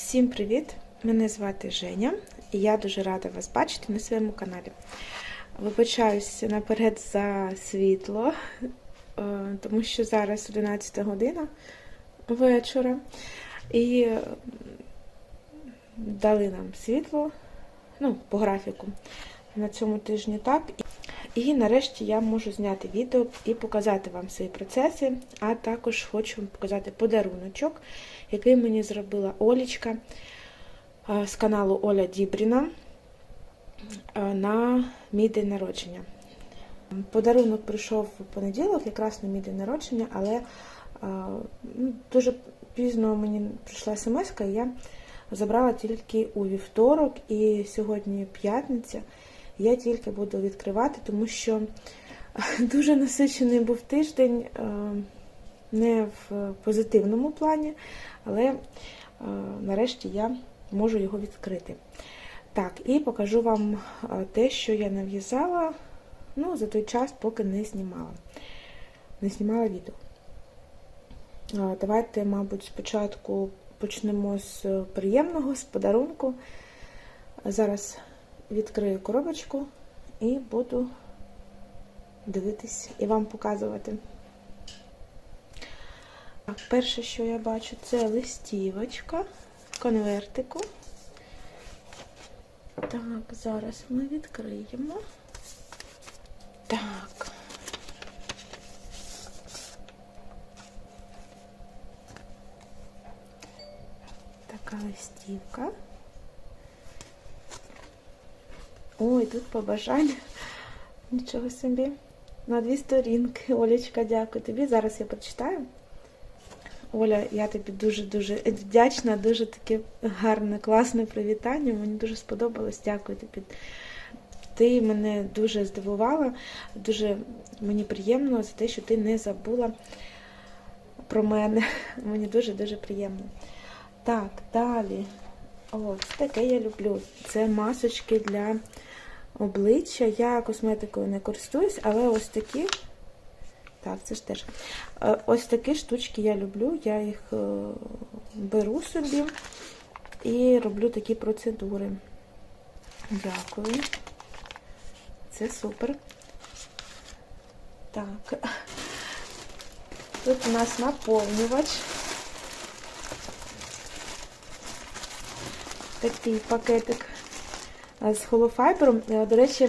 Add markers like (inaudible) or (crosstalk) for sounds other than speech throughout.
Всім привіт! Мене звати Женя, і я дуже рада вас бачити на своєму каналі. Вибачаюся наперед за світло, е, тому що зараз 11 година вечора, і е, дали нам світло, ну, по графіку. На цьому тижні так. І нарешті я можу зняти відео і показати вам свої процеси, а також хочу вам показати подаруночок, який мені зробила Олічка з каналу Оля Дібріна на мій день народження. Подарунок прийшов у понеділок, якраз на мій день народження, але ну, дуже пізно мені прийшла смс, і я забрала тільки у вівторок, і сьогодні п'ятниця. Я тільки буду відкривати, тому що дуже насичений був тиждень, е, не в позитивному плані, але е, нарешті я можу його відкрити. Так, і покажу вам е, те, що я нав'язала ну, за той час, поки не знімала. Не знімала відео. Давайте, мабуть, спочатку почнемо з приємного, з подарунку. Зараз відкрию коробочку і буду дивитись і вам показувати. Так, перше, що я бачу, це листівочка конвертику. Так, зараз ми відкриємо. Так. Така листівка. Ой, тут побажання. Нічого собі. На дві сторінки. Олечка, дякую тобі. Зараз я прочитаю. Оля, я тобі дуже-дуже вдячна, дуже таке гарне, класне привітання. Мені дуже сподобалось. Дякую тобі. Ти мене дуже здивувала, дуже мені приємно за те, що ти не забула про мене. Мені дуже-дуже приємно. Так, далі. О, це таке я люблю. Це масочки для обличчя. Я косметикою не користуюсь, але ось такі. Так, це ж теж. Ось такі штучки я люблю. Я їх беру собі і роблю такі процедури. Дякую. Це супер. Так. Тут у нас наповнювач. Такий пакетик з холофайбером. До речі,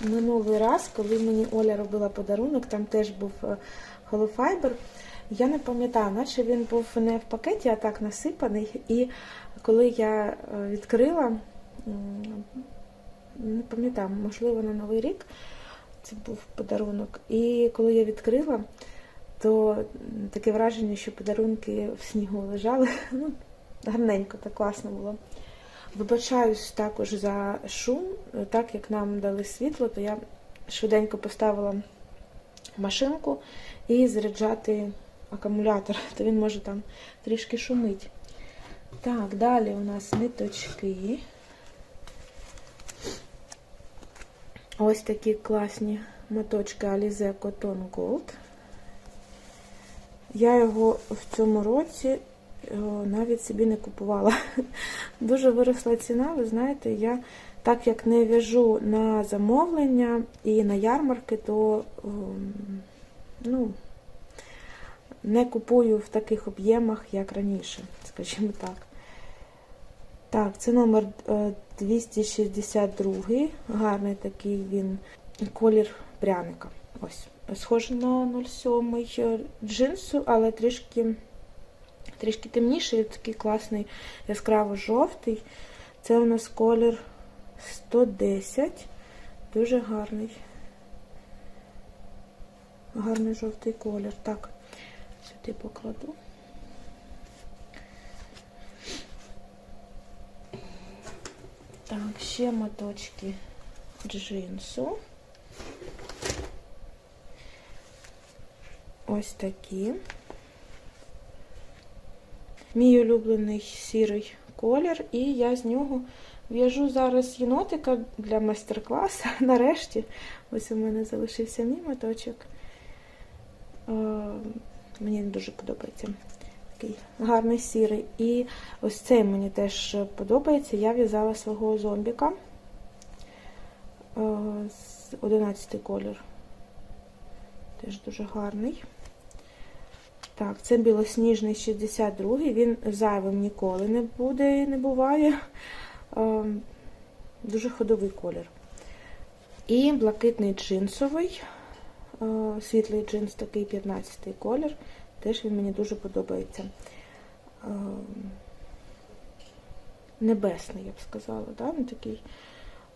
минулий раз, коли мені Оля робила подарунок, там теж був холофайбер. Я не пам'ятаю, наче він був не в пакеті, а так насипаний. І коли я відкрила, не пам'ятаю, можливо, на Новий рік це був подарунок. І коли я відкрила, то таке враження, що подарунки в снігу лежали. (laughs) Ну, Гарненько, так класно було. Вибачаюсь також за шум, так як нам дали світло, то я швиденько поставила машинку і заряджати акумулятор, (laughs) то він може там трішки шумить. Так, далі у нас ниточки. Ось такі класні моточки Alize Cotton Gold. Я його в цьому році навіть собі не купувала. (laughs) Дуже виросла ціна, ви знаєте, я так як не в'яжу на замовлення і на ярмарки, то ну, не купую в таких об'ємах, як раніше, скажімо так. Так, це номер 262 гарний такий він колір пряника. Ось. Схоже на 07 джинсу, але трішки трішки темніший, такий класний яскраво-жовтий. Це у нас колір 110. Дуже гарний. Гарний жовтий колір. Так, сюди покладу. Так, ще моточки джинсу. Ось такі. Мій улюблений сірий колір, і я з нього в'яжу зараз єнотика для майстер-класу. (laughs) Нарешті, ось у мене залишився мій моточок. Мені дуже подобається. Такий гарний сірий. І ось цей мені теж подобається. Я в'язала свого зомбіка. Е, з 11 колір. Теж дуже гарний. Так, це білосніжний 62 Він зайвим ніколи не буде і не буває. Е, Дуже ходовий колір. І блакитний джинсовий, е, світлий джинс, такий 15 колір. Теж він мені дуже подобається. Е, Небесний, я б сказала, да? він такий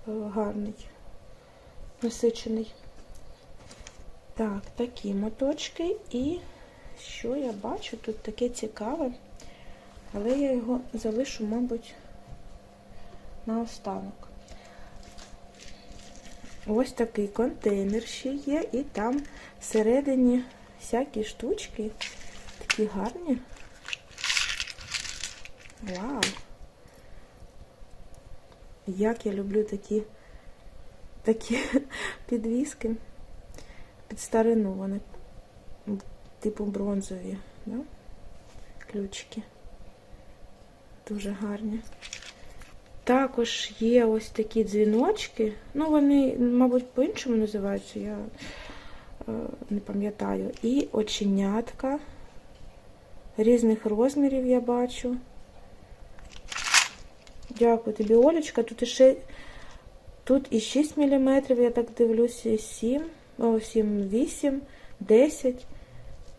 е, гарний, насичений. Так, такі моточки. І що я бачу? Тут таке цікаве, але я його залишу, мабуть, на останок. Ось такий контейнер ще є, і там всередині всякі штучки, такі гарні. Вау! Як я люблю такі такі (laughs) підвіски під старину вони, типу бронзові, да? ключики. Дуже гарні. Також є ось такі дзвіночки. Ну, вони, мабуть, по-іншому називаються, я е, не пам'ятаю. І оченятка різних розмірів я бачу. Дякую тобі, Олечка. Тут іще тут і 6 мм, я так дивлюся, 7, о, 7, 8, 10.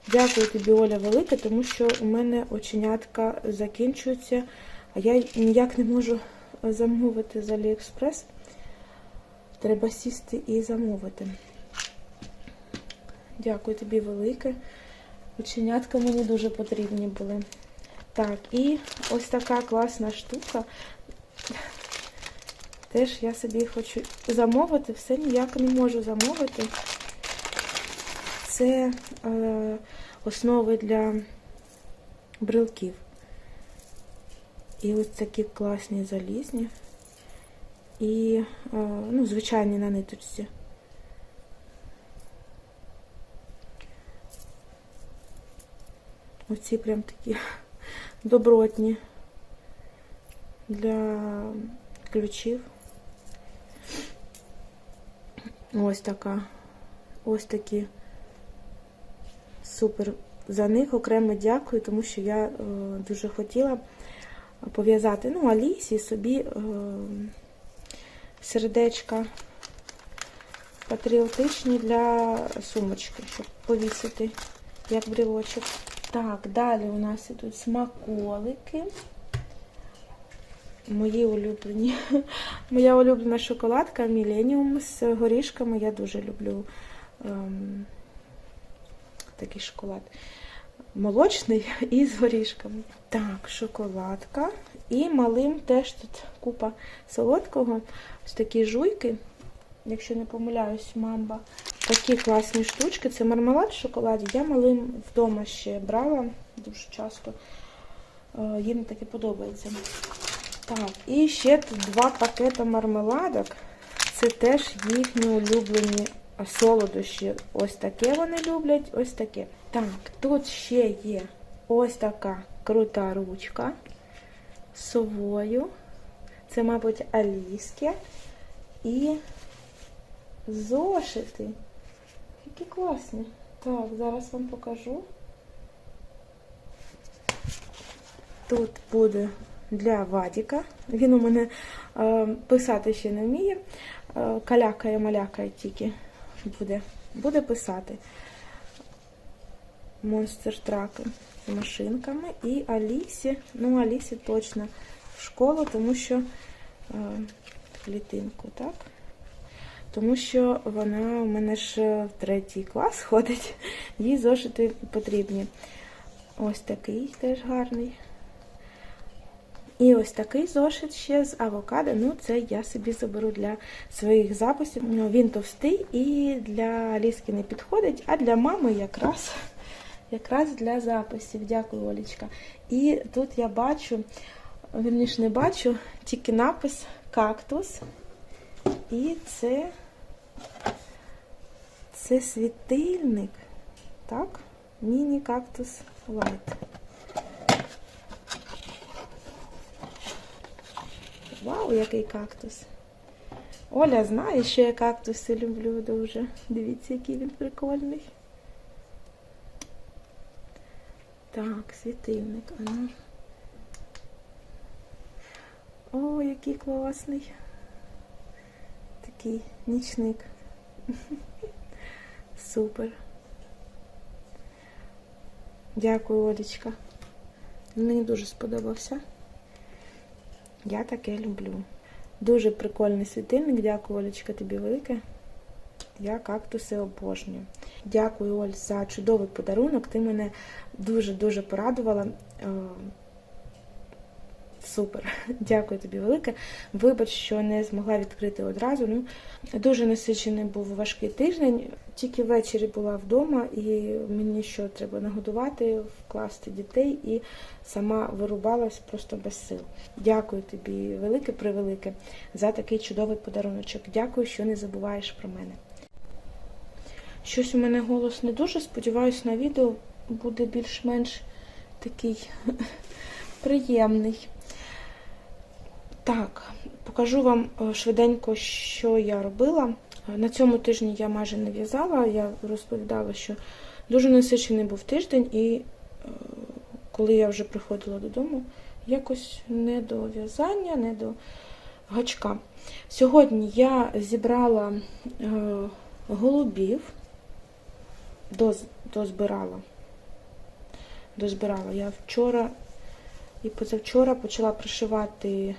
Дякую тобі, Оля, велике, тому що у мене оченятка закінчуються, а я ніяк не можу замовити з Аліекспрес. Треба сісти і замовити. Дякую тобі велике. Оченятка мені дуже потрібні були. Так, і ось така класна штука. Теж я собі хочу замовити, все ніяк не можу замовити. Це е, основи для брелків. І ось такі класні залізні. І, е, ну, звичайні на ниточці. Оці прям такі (laughs) добротні для ключів. Ось така. Ось такі супер. За них окремо дякую, тому що я е, дуже хотіла пов'язати, ну, Алісі собі е, сердечка патріотичні для сумочки, щоб повісити, як брілочок. Так, далі у нас ідуть смаколики. Мої улюблені. (laughs) Моя улюблена шоколадка Millennium з горішками. Я дуже люблю ем, такий шоколад. Молочний (laughs) і з горішками. Так, шоколадка. І малим теж тут купа солодкого. Ось такі жуйки, якщо не помиляюсь, мамба. Такі класні штучки. Це мармелад в шоколаді. Я малим вдома ще брала дуже часто. Е, Їм таке подобається. Так, і ще тут два пакети мармеладок. Це теж їхні улюблені солодощі. Ось таке вони люблять, ось таке. Так, тут ще є ось така крута ручка совою. Це, мабуть, алійське. І зошити. Які класні. Так, зараз вам покажу. Тут буде для Вадіка. Він у мене е, писати ще не вміє. Е, калякає, малякає тільки буде. Буде писати монстр траки з машинками. І Алісі, ну, Алісі точно в школу, тому що е, клітинку, так? Тому що вона у мене ж в третій клас (laughs) ходить, їй зошити потрібні. Ось такий теж гарний. І ось такий зошит ще з авокадо. Ну, це я собі заберу для своїх записів. Ну, Він товстий і для ліски не підходить, а для мами якраз якраз для записів. Дякую, Олічка. І тут я бачу, вірніше не бачу, тільки напис кактус. І це, це світильник. Так, міні-кактус лайт. О, який кактус. Оля знає, що я кактуси люблю дуже. Дивіться, який він прикольний. Так, світильник. А ну. О, який класний. Такий нічник. (laughs) Супер. Дякую, Олечка. Мені дуже сподобався. Я таке люблю. Дуже прикольний світильник. Дякую, Олечка, тобі велике. Я кактуси обожнюю. Дякую, Оль, за чудовий подарунок. Ти мене дуже-дуже порадувала. Супер, (laughs) дякую тобі велике. Вибач, що не змогла відкрити одразу. Ну, дуже насичений був важкий тиждень. Тільки ввечері була вдома, і мені що треба нагодувати, вкласти дітей і сама вирубалась просто без сил. Дякую тобі, велике превелике, за такий чудовий подаруночок. Дякую, що не забуваєш про мене. Щось у мене голос не дуже. Сподіваюсь, на відео буде більш-менш такий (laughs) приємний. Так, покажу вам е, швиденько, що я робила. Е, На цьому тижні я майже не в'язала. Я розповідала, що дуже насичений був тиждень, і е, коли я вже приходила додому, якось не до в'язання, не до гачка. Сьогодні я зібрала голубів, дозбирала. Дозбирала. Я вчора і позавчора почала пришивати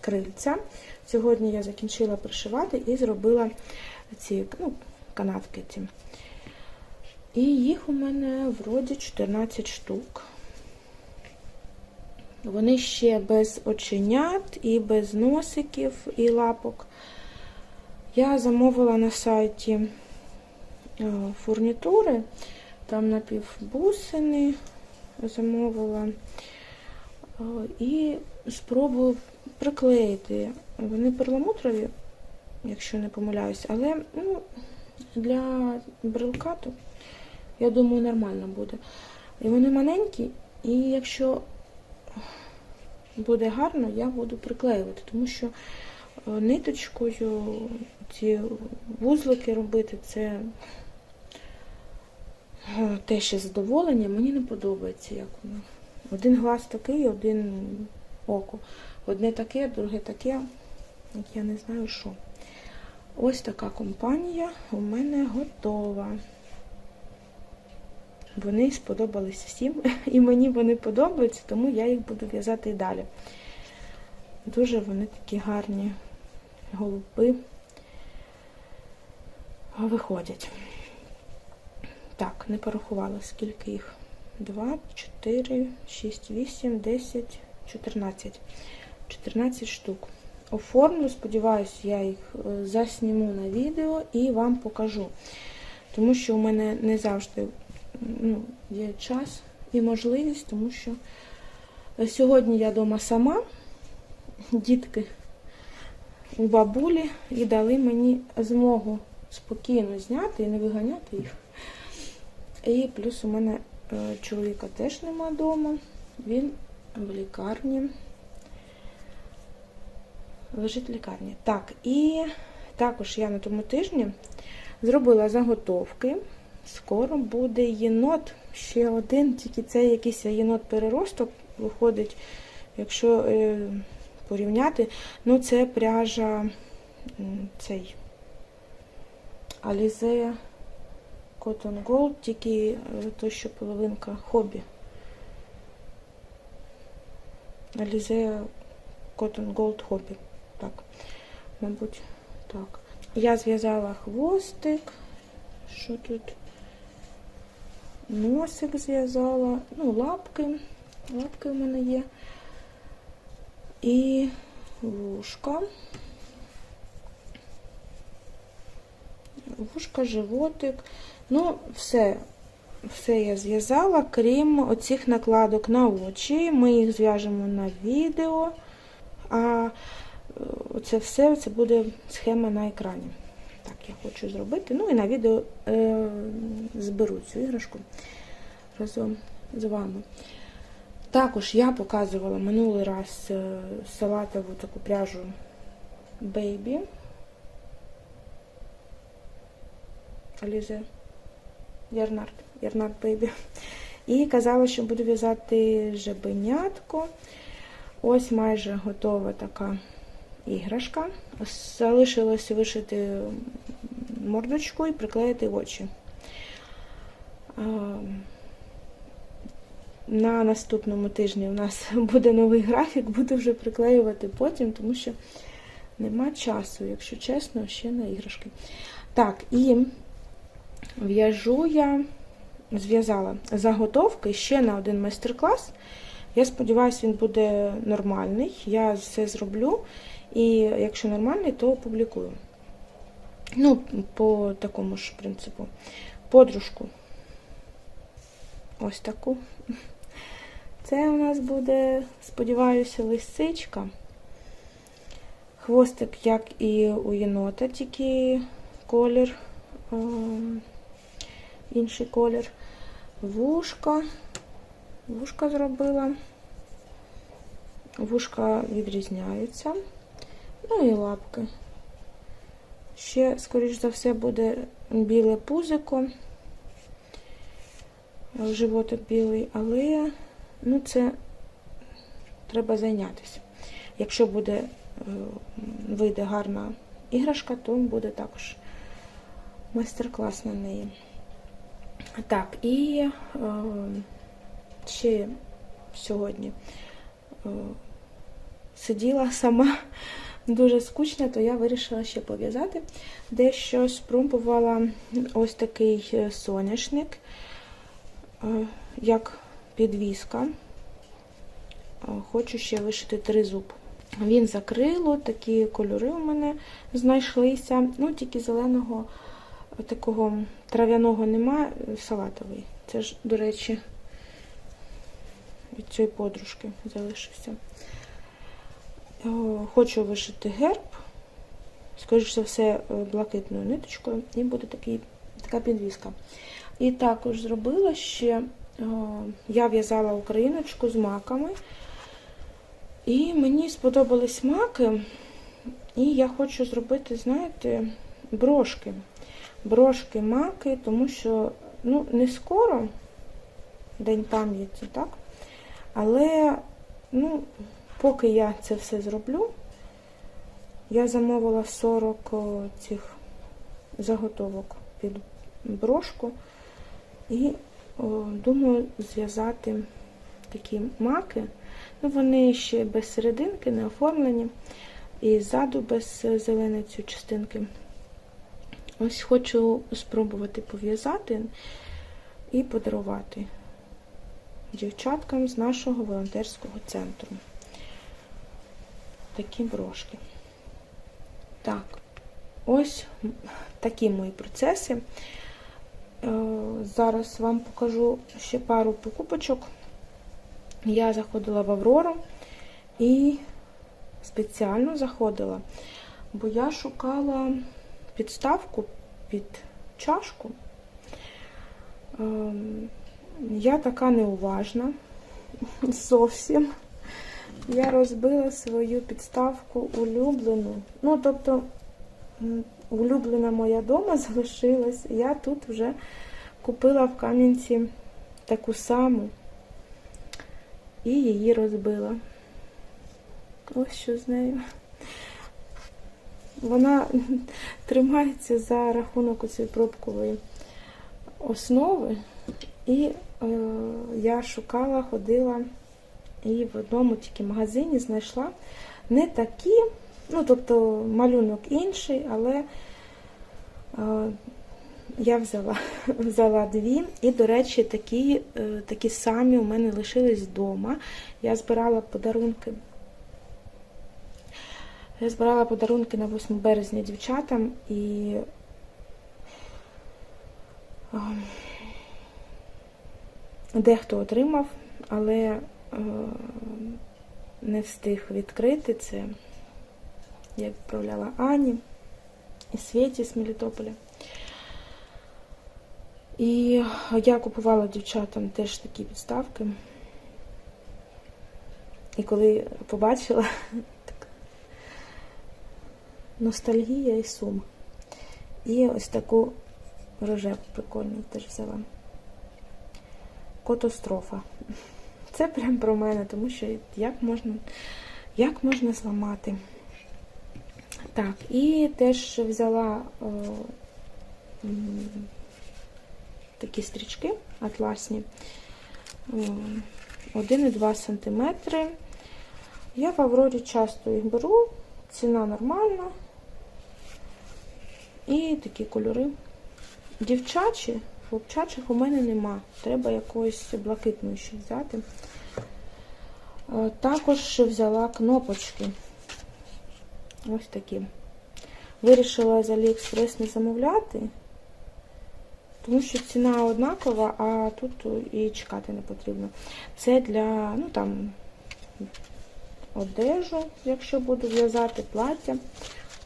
крильця. Сьогодні я закінчила пришивати і зробила ці ну, канатки. Ці. І їх у мене вроді 14 штук. Вони ще без оченят, і без носиків, і лапок. Я замовила на сайті е, фурнітури, там напівбусини замовила. І спробую приклеїти. Вони перламутрові, якщо не помиляюсь, але ну, для брелкату, я думаю, нормально буде. І вони маленькі, і якщо буде гарно, я буду приклеювати, тому що е, ниточкою ці вузлики робити це е, те ще задоволення. Мені не подобається, як воно. Один глаз такий, один око. Одне таке, друге таке. Я не знаю що. Ось така компанія у мене готова. Вони сподобались всім, (laughs) і мені вони подобаються, тому я їх буду в'язати і далі. Дуже вони такі гарні голуби виходять. Так, не порахувала, скільки їх. 2, 4, 6, 8, 10, 14. 14 штук. Оформлю, сподіваюся, я їх е, засніму на відео і вам покажу. Тому що у мене не завжди ну, є час і можливість, тому що сьогодні я вдома сама, дітки у бабулі і дали мені змогу спокійно зняти і не виганяти їх. І плюс у мене е, чоловіка теж нема вдома, він в лікарні. Лежить в лікарні. Так, і також я на тому тижні зробила заготовки. Скоро буде єнот, ще один, тільки це якийсь єнот-переросток виходить, якщо е, порівняти. Ну, це пряжа цей Alize Cotton Gold, тільки е, то, що половинка хобі. Alize Cotton Gold Hobby. Так, мабуть, так. Я зв'язала хвостик. Що тут? Носик зв'язала, ну, лапки. Лапки в мене є. І вушка. Вушка, животик. Ну, все. Все я зв'язала, крім оцих накладок на очі. Ми їх зв'яжемо на відео. А це все це буде схема на екрані. Так, я хочу зробити. Ну і на відео е, зберу цю іграшку разом з вами. Також я показувала минулий раз е, салатову таку пряжу Baby. Алізе Ярнард, Ярнард Baby. І казала, що буду в'язати жабенятко. Ось майже готова така іграшка. Залишилось вишити мордочку і приклеїти очі. На наступному тижні у нас (laughs) буде новий графік, буду вже приклеювати потім, тому що нема часу, якщо чесно, ще на іграшки. Так, і в'яжу я, зв'язала заготовки ще на один майстер-клас. Я сподіваюся, він буде нормальний. Я все зроблю. І якщо нормальний, то опублікую. Ну, по такому ж принципу. Подружку. Ось таку. Це у нас буде, сподіваюся, лисичка. Хвостик, як і у єнота, тільки колір, інший колір. Вушка. Вушка зробила. Вушка відрізняються. Ну і лапки. Ще, скоріш за все, буде біле пузико, животик білий, але ну, це треба зайнятися. Якщо буде, вийде гарна іграшка, то буде також майстер-клас на неї. Так, і е, ще сьогодні е, сиділа сама дуже скучно, то я вирішила ще пов'язати. Дещо спробувала ось такий соняшник, е, як підвіска. Е, хочу ще вишити тризуб. Він закрило, такі кольори у мене знайшлися. Ну, тільки зеленого такого трав'яного немає, салатовий. Це ж, до речі, від цієї подружки залишився. Хочу вишити герб, скоріш за все, блакитною ниточкою, і буде такий, така підвіска. І також зробила ще, я в'язала україночку з маками, і мені сподобались маки, і я хочу зробити, знаєте, брошки. Брошки маки, тому що ну, не скоро День пам'яті, так? Але, ну, Поки я це все зроблю, я замовила 40 цих заготовок під брошку і о, думаю зв'язати такі маки. Ну, Вони ще без серединки, не оформлені, і ззаду без зеленої цієї частинки. Ось хочу спробувати пов'язати і подарувати дівчаткам з нашого волонтерського центру такі брошки. Так, ось такі мої процеси. Е, зараз вам покажу ще пару покупочок. Я заходила в Аврору і спеціально заходила, бо я шукала підставку під чашку. Ем, я така неуважна (laughs) зовсім я розбила свою підставку улюблену. Ну, тобто, улюблена моя дома (laughs) залишилась. Я тут вже купила в Кам'янці таку саму і її розбила. Ось що з нею. Вона (laughs) тримається за рахунок цієї пробкової основи, і е, я шукала, ходила. І в одному тільки магазині знайшла не такі, ну, тобто малюнок інший, але е, я взяла (laughs) взяла дві. І, до речі, такі е, такі самі у мене лишились вдома. Я збирала подарунки. Я збирала подарунки на 8 березня дівчатам і е, дехто отримав, але Е, не встиг відкрити це. Я відправляла Ані і Світі з Мелітополя. І я купувала дівчатам теж такі підставки. І коли побачила, ностальгія і сум. І ось таку рожеву прикольну теж взяла. Котострофа. Це прям про мене, тому що як можна, як можна зламати. Так, і теж взяла о, такі стрічки атласні. О, 1,2 см. Я в Аврорі часто їх беру, ціна нормальна. І такі кольори. Дівчачі, хлопчачих у мене нема. Треба якоїсь блакитної ще взяти. Е, Також взяла кнопочки. Ось такі. Вирішила з Aliexpress не замовляти, тому що ціна однакова, а тут і чекати не потрібно. Це для, ну там, одежу, якщо буду в'язати, плаття,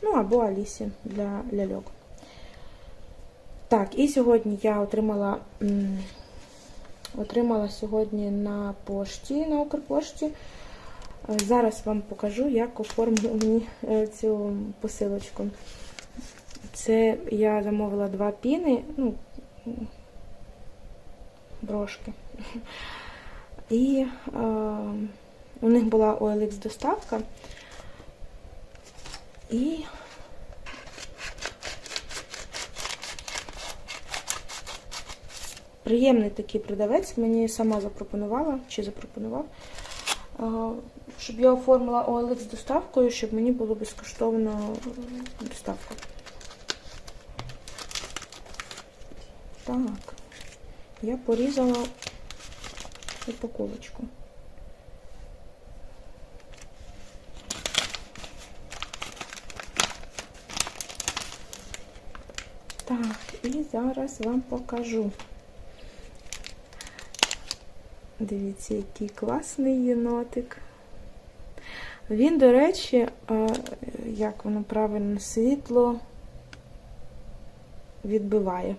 ну або Алісі для ляльок. Так, і сьогодні я отримала, отримала сьогодні на пошті, на Укрпошті. Зараз вам покажу, як оформили мені цю посилочку. Це я замовила два піни, ну, брошки. І е, у них була OLX доставка. І приємний такий продавець мені сама запропонувала, чи запропонував, щоб я оформила OLX доставкою, щоб мені було безкоштовно е, доставка. Так, я порізала упаковочку. Так, і зараз вам покажу. Дивіться, який класний єнотик. Він, до речі, як воно правильно, світло відбиває.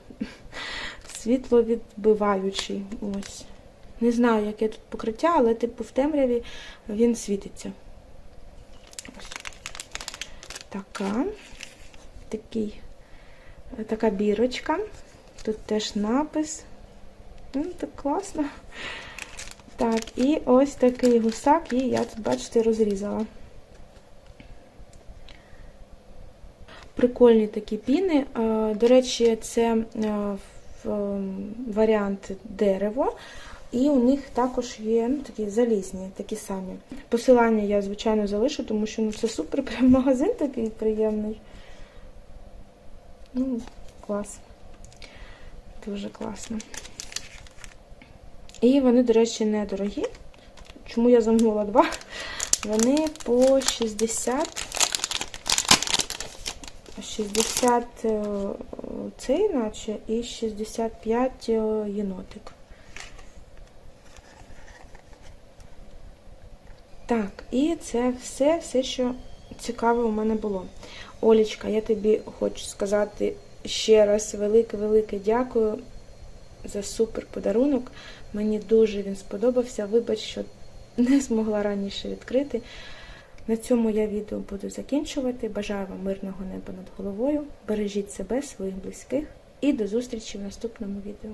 Світло відбиваючий. Ось. Не знаю, яке тут покриття, але типу в темряві він світиться. Ось. Така. Такий, така бірочка. Тут теж напис. Ну, так класно. Так, і ось такий гусак, і я тут, бачите, розрізала. Прикольні такі піни. До речі, це е, е, варіант дерево. І у них також є ну, такі залізні, такі самі. Посилання я, звичайно, залишу, тому що ну, це супер, (laughs) прям магазин такий приємний. Ну, клас. Дуже класно. І вони, до речі, недорогі. Чому я замовила два? Вони по 60. 60 е, цей, наче, і 65 е, єнотик. Так, і це все, все, що цікаве у мене було. Олічка, я тобі хочу сказати ще раз велике-велике дякую за супер подарунок. Мені дуже він сподобався. Вибач, що не змогла раніше відкрити. На цьому я відео буду закінчувати. Бажаю вам мирного неба над головою. Бережіть себе, своїх близьких і до зустрічі в наступному відео.